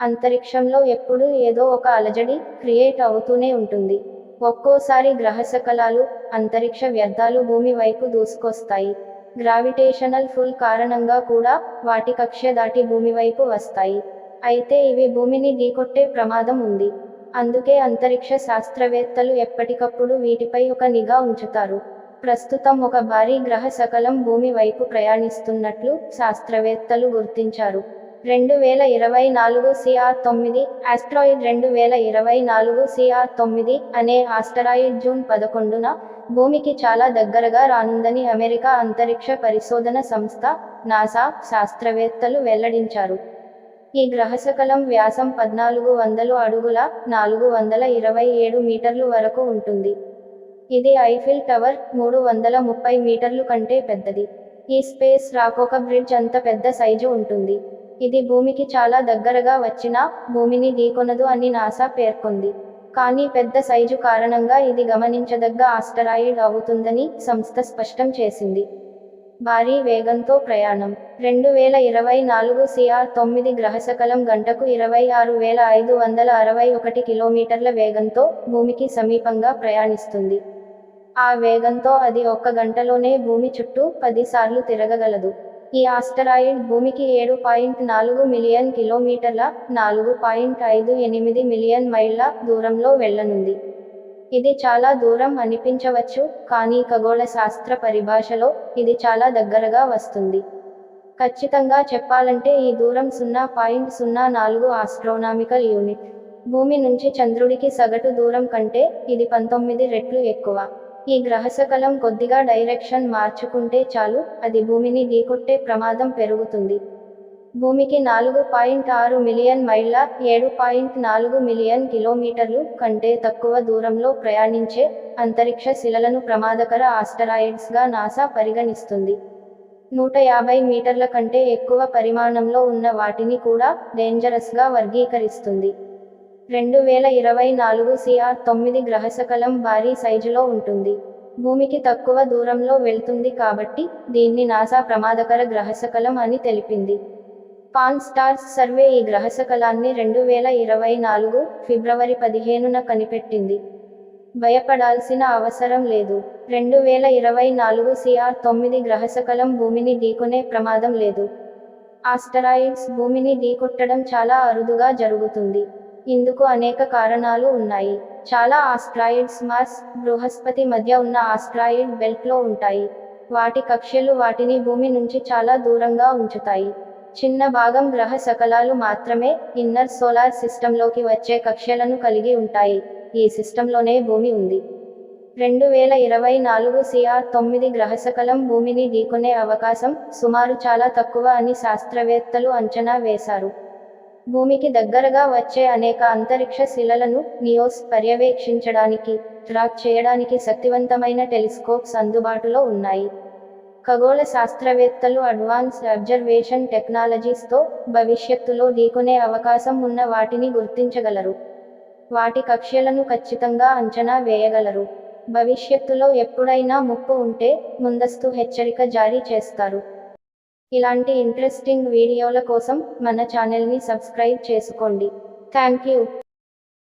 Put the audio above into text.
అంతరిక్షంలో ఎప్పుడూ ఏదో ఒక అలజడి క్రియేట్ అవుతూనే ఉంటుంది. ఒక్కోసారి గ్రహశకలాలు అంతరిక్ష వ్యర్థాలు భూమి వైపు దూసుకొస్తాయి. గ్రావిటేషనల్ ఫుల్ కారణంగా కూడా వాటి కక్ష్య దాటి భూమి వైపు వస్తాయి. అయితే ఇవి భూమిని ఢీకొట్టే ప్రమాదం ఉంది. అందుకే అంతరిక్ష శాస్త్రవేత్తలు ఎప్పటికప్పుడు వీటిపై ఒక నిఘా ఉంచుతారు. ప్రస్తుతం ఒక భారీ గ్రహ సకలం భూమి వైపు ప్రయాణిస్తున్నట్లు శాస్త్రవేత్తలు గుర్తించారు. రెండు వేల ఇరవై నాలుగు సిఆర్ తొమ్మిది ఆస్ట్రాయిడ్ రెండు వేల ఇరవై నాలుగు సిఆర్ తొమ్మిది అనే ఆస్టరాయిడ్ జూన్ పదకొండున భూమికి చాలా దగ్గరగా రానుందని అమెరికా అంతరిక్ష పరిశోధన సంస్థ నాసా శాస్త్రవేత్తలు వెల్లడించారు. ఈ గ్రహశకలం వ్యాసం పద్నాలుగు వందలు అడుగుల నాలుగు వందల ఇరవై ఏడు మీటర్లు వరకు ఉంటుంది. ఇది ఐఫిల్ టవర్ మూడు వందల ముప్పై మీటర్లు కంటే పెద్దది. ఈ స్పేస్ రాకొక బ్రిడ్జ్ అంత పెద్ద సైజు ఉంటుంది. ఇది భూమికి చాలా దగ్గరగా వచ్చినా భూమిని ఢీకొనదు అని నాసా పేర్కొంది. కానీ పెద్ద సైజు కారణంగా ఇది గమనించదగ్గ ఆస్టరాయిడ్ అవుతుందని సంస్థ స్పష్టం చేసింది. భారీ వేగంతో ప్రయాణం. రెండు వేల ఇరవై నాలుగు సిఆర్ తొమ్మిది గ్రహశకలం గంటకు ఇరవై ఆరు వేల ఐదు వందల అరవై ఒకటి కిలోమీటర్ల వేగంతో భూమికి సమీపంగా ప్రయాణిస్తుంది. ఆ వేగంతో అది ఒక్క గంటలోనే భూమి చుట్టూ పదిసార్లు తిరగగలదు. ఈ ఆస్టరాయిడ్ భూమికి ఏడు పాయింట్ నాలుగు మిలియన్ కిలోమీటర్ల నాలుగు పాయింట్ ఐదు ఎనిమిది మిలియన్ మైళ్ళ దూరంలో వెళ్ళనుంది. ఇది చాలా దూరం అనిపించవచ్చు కానీ ఖగోళ శాస్త్ర పరిభాషలో ఇది చాలా దగ్గరగా వస్తుంది. ఖచ్చితంగా చెప్పాలంటే ఈ దూరం సున్నా పాయింట్ సున్నా నాలుగు ఆస్ట్రోనామికల్ యూనిట్. భూమి నుంచి చంద్రుడికి సగటు దూరం కంటే ఇది పంతొమ్మిది రెట్లు ఎక్కువ. ఈ గ్రహశకలం కొద్దిగా డైరెక్షన్ మార్చుకుంటే చాలు అది భూమిని ఢీకొట్టే ప్రమాదం పెరుగుతుంది. భూమికి నాలుగు పాయింట్ ఆరు మిలియన్ మైళ్ళ ఏడు పాయింట్ నాలుగు మిలియన్ కిలోమీటర్లు కంటే తక్కువ దూరంలో ప్రయాణించే అంతరిక్ష శిలలను ప్రమాదకర ఆస్టరాయిడ్స్గా నాసా పరిగణిస్తుంది. నూట యాభై మీటర్ల కంటే ఎక్కువ పరిమాణంలో ఉన్న వాటిని కూడా డేంజరస్గా వర్గీకరిస్తుంది. రెండు వేల ఇరవై నాలుగు సిఆర్ తొమ్మిది గ్రహశకలం భారీ సైజులో ఉంటుంది. భూమికి తక్కువ దూరంలో వెళ్తుంది కాబట్టి దీన్ని నాసా ప్రమాదకర గ్రహశకలం అని తెలిపింది. పాన్ స్టార్స్ సర్వే ఈ గ్రహశకలాన్ని రెండు వేల ఇరవై నాలుగు ఫిబ్రవరి పదిహేనున కనిపెట్టింది. భయపడాల్సిన అవసరం లేదు. రెండు వేల ఇరవై నాలుగు సిఆర్ తొమ్మిది గ్రహశకలం భూమిని ఢీకొనే ప్రమాదం లేదు. ఆస్టరాయిడ్స్ భూమిని ఢీకొట్టడం చాలా అరుదుగా జరుగుతుంది. ఇందుకు అనేక కారణాలు ఉన్నాయి. చాలా ఆస్ట్రాయిడ్స్ మార్స్ బృహస్పతి మధ్య ఉన్న ఆస్ట్రాయిడ్ బెల్ట్లో ఉంటాయి. వాటి కక్ష్యలు వాటిని భూమి నుంచి చాలా దూరంగా ఉంచుతాయి. చిన్న భాగం గ్రహ శకలాలు మాత్రమే ఇన్నర్ సోలార్ సిస్టంలోకి వచ్చే కక్ష్యలను కలిగి ఉంటాయి. ఈ సిస్టంలోనే భూమి ఉంది. రెండు వేల ఇరవై నాలుగు సిఆర్ తొమ్మిది గ్రహశకలం భూమిని ఢీకొనే అవకాశం సుమారు చాలా తక్కువ అని శాస్త్రవేత్తలు అంచనా వేశారు. భూమికి దగ్గరగా వచ్చే అనేక అంతరిక్ష శిలలను నియోస్ పర్యవేక్షించడానికి ట్రాక్ చేయడానికి శక్తివంతమైన టెలిస్కోప్స్ అందుబాటులో ఉన్నాయి. ఖగోళ శాస్త్రవేత్తలు అడ్వాన్స్డ్ అబ్జర్వేషన్ టెక్నాలజీస్తో భవిష్యత్తులో ఢీకొనే అవకాశం ఉన్న వాటిని గుర్తించగలరు. వాటి కక్ష్యలను ఖచ్చితంగా అంచనా వేయగలరు. భవిష్యత్తులో ఎప్పుడైనా ముప్పు ఉంటే ముందస్తు హెచ్చరిక జారీ చేస్తారు. ఇలాంటి ఇంట్రెస్టింగ్ వీడియోల కోసం మన ఛానల్ని సబ్స్క్రైబ్ చేసుకోండి. Thank you